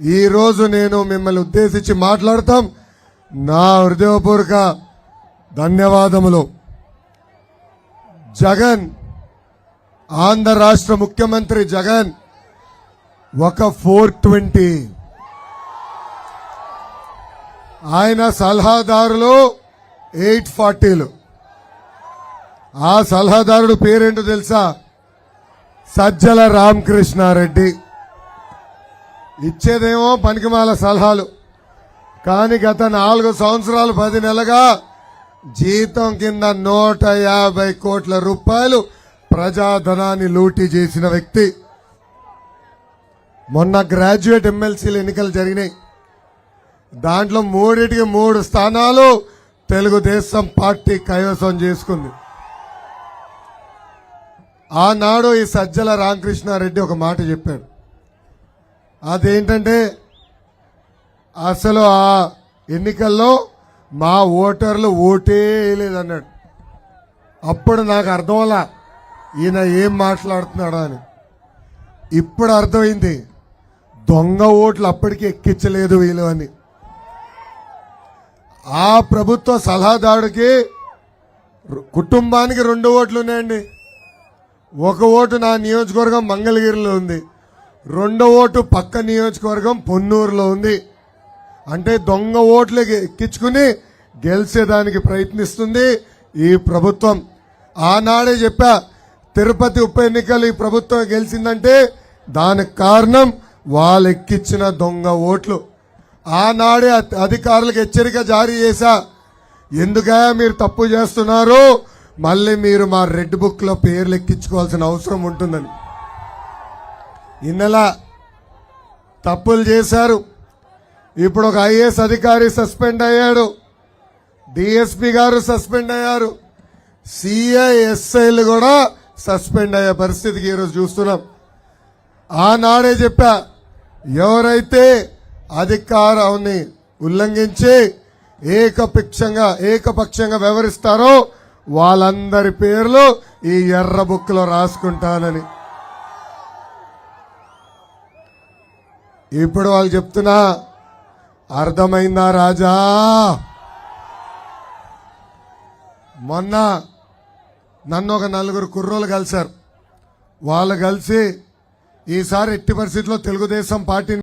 ఈరోజు నేను మిమ్మల్ని ఉద్దేశించి మాట్లాడతాం. నా హృదయపూర్వక ధన్యవాదములు. జగన్ ఆంధ్ర రాష్ట్ర ముఖ్యమంత్రి జగన్ ఒక ఫోర్ ట్వంటీ. ఆయన సలహాదారులు ఎయిట్ ఫార్టీలు. ఆ సలహాదారుడు పేరేంటో తెలుసా? సజ్జల రామకృష్ణారెడ్డి. ఇచ్చేదేమో పనికిమాల సలహాలు. కానీ గత నాలుగు సంవత్సరాలు పది నెలగా జీతం కింద నూట యాభై కోట్ల రూపాయలు ప్రజాధనాన్ని లూటీ చేసిన వ్యక్తి. మొన్న గ్రాడ్యుయేట్ ఎమ్మెల్సీలు ఎన్నికలు జరిగినాయి. దాంట్లో మూడింటికి మూడు స్థానాలు తెలుగుదేశం పార్టీ కైవసం చేసుకుంది. ఆనాడు ఈ సజ్జల రామకృష్ణారెడ్డి ఒక మాట చెప్పాడు. అదేంటంటే అసలు ఆ ఎన్నికల్లో మా ఓటర్లు ఓటే లేదన్నాడు అప్పుడు నాకు అర్థంలా ఈయన ఏం మాట్లాడుతున్నాడు అని. ఇప్పుడు అర్థమైంది దొంగ ఓట్లు అప్పటికి ఎక్కించలేదు వీళ్ళు అని. ఆ ప్రభుత్వ సలహాదారుడికి కుటుంబానికి రెండు ఓట్లు ఉన్నాయండి. ఒక ఓటు నా నియోజకవర్గం మంగళగిరిలో ఉంది. రెండో ఓటు పక్క నియోజకవర్గం పొన్నూరులో ఉంది. అంటే దొంగ ఓట్లు ఎక్కించుకుని గెలిచేదానికి ప్రయత్నిస్తుంది ఈ ప్రభుత్వం. ఆనాడే చెప్పా తిరుపతి ఉప ఎన్నికలు ఈ ప్రభుత్వం గెలిచిందంటే దానికి కారణం వాళ్ళు ఎక్కించిన దొంగ ఓట్లు. ఆనాడే అధికారులకు హెచ్చరిక జారీ చేశా ఎందుకయా మీరు తప్పు చేస్తున్నారు మళ్ళీ మీరు మా రెడ్ బుక్లో పేర్లు ఎక్కించుకోవాల్సిన అవసరం ఉంటుందని. ఇన్నలా తప్పులు చేశారు. ఇప్పుడు ఒక ఐఏఎస్ అధికారి సస్పెండ్ అయ్యాడు. డిఎస్పి గారు సస్పెండ్ అయ్యారు. సిఐఎస్ఐలు కూడా సస్పెండ్ అయ్యే పరిస్థితికి ఈరోజు చూస్తున్నాం. ఆనాడే చెప్పా ఎవరైతే అధికారాన్ని ఉల్లంఘించి ఏకపక్షంగా ఏకపక్షంగా వ్యవహరిస్తారో వాళ్ళందరి పేర్లు ఈ ఎర్ర బుక్లో రాసుకుంటానని. ఇప్పుడు వాళ్ళు చెప్తున్నా అర్థమైందా రాజా? మొన్న నన్ను ఒక నలుగురు కుర్రోలు కలిశారు. వాళ్ళు కలిసి ఈసారి ఎట్టి పరిస్థితుల్లో తెలుగుదేశం పార్టీని